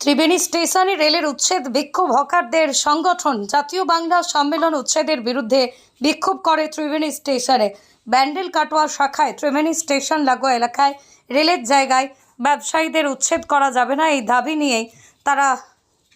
ত্রিবেণী স্টেশনে রেলের উচ্ছেদ বিক্ষোভ হকারদের সংগঠন জাতীয় বাংলা সম্মেলন উচ্ছেদের বিরুদ্ধে বিক্ষোভ করে ত্রিবেণী স্টেশনে। ব্যান্ডেল কাটোয়া শাখায় ত্রিবেণী স্টেশন লাগোয়া এলাকায় রেলের জায়গায় ব্যবসায়ীদের উচ্ছেদ করা যাবে না, এই দাবি নিয়েই তারা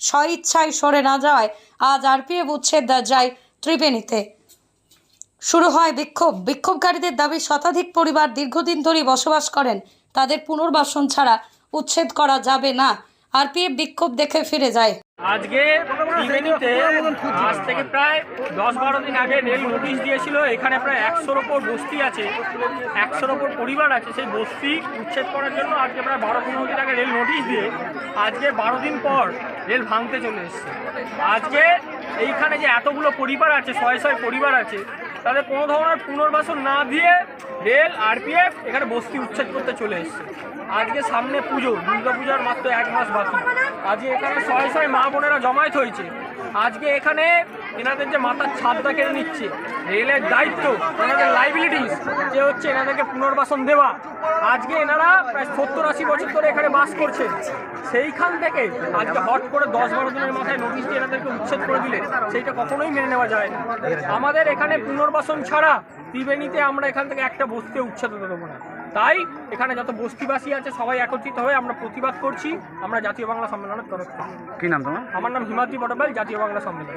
স্বইচ্ছায় সরে না যাওয়ায় আজ আরপিএফ উচ্ছেদ যায় ত্রিবেণীতে। শুরু হয় বিক্ষোভ। বিক্ষোভকারীদের দাবি, শতাধিক পরিবার দীর্ঘদিন ধরে বসবাস করেন, তাদের পুনর্বাসন ছাড়া উচ্ছেদ করা যাবে না। আরপিএফ বিক্ষোভ দেখে ফিরে যায়। আজকে ত্রিবেণীতে আজ থেকে প্রায় দশ বারো দিন আগে রেল নোটিশ দিয়েছিল, এখানে প্রায় একশোর ওপর বস্তি আছে, একশোর ওপর পরিবার আছে, সেই বস্তি উচ্ছেদ করার জন্য আজকে প্রায় বারো পনেরো দিন আগে রেল নোটিশ দিয়ে আজকে বারো দিন পর রেল ভাঙতে চলে এসছে। আজকে এইখানে যে এতগুলো পরিবার আছে ছয় ছয় পরিবার আছে তাদের কোনো ধরনের পুনর্বাসন না দিয়ে রেল আরপিএফ এখানে বস্তি উচ্ছেদ করতে চলে এসছে। আজকে সামনে পুজো, দুর্গাপূজার মাত্র এক মাস বাকি। আজকে এখানে ছয় ছয় মা বোনেরা জমায়েত হয়েছে। আজকে এখানে এনাদের যে মাথার ছাদটা কেড়ে নিচ্ছে রেলের দায়িত্ব এনাদের লাইবিলিটিস যে হচ্ছে এনাদেরকে পুনর্বাসন দেওয়া। আজকে এনারা প্রায় সত্তর আশি বছর ধরে এখানে বাস করছে সেইখান থেকে আজকে হট করে দশ বারো দিনের মাথায় নোটিশ দিয়ে এনাদেরকে উচ্ছেদ করে দিলে সেইটা কখনোই মেনে নেওয়া যায় না। আমাদের এখানে পুনর্বাসন ছাড়া ত্রিবেণীতে আমরা এখান থেকে একটা বস্তি উচ্ছেদ হতে দেবো না। তাই এখানে যত বস্তিবাসী আছে সবাই একত্রিত হয়ে আমরা প্রতিবাদ করছি। আমরা জাতীয় বাংলা সম্মেলনের তরফ থেকে। কি নাম তোমার? আমার নাম হিমাদ্রি পটপাল জাতীয় বাংলা সম্মেলন।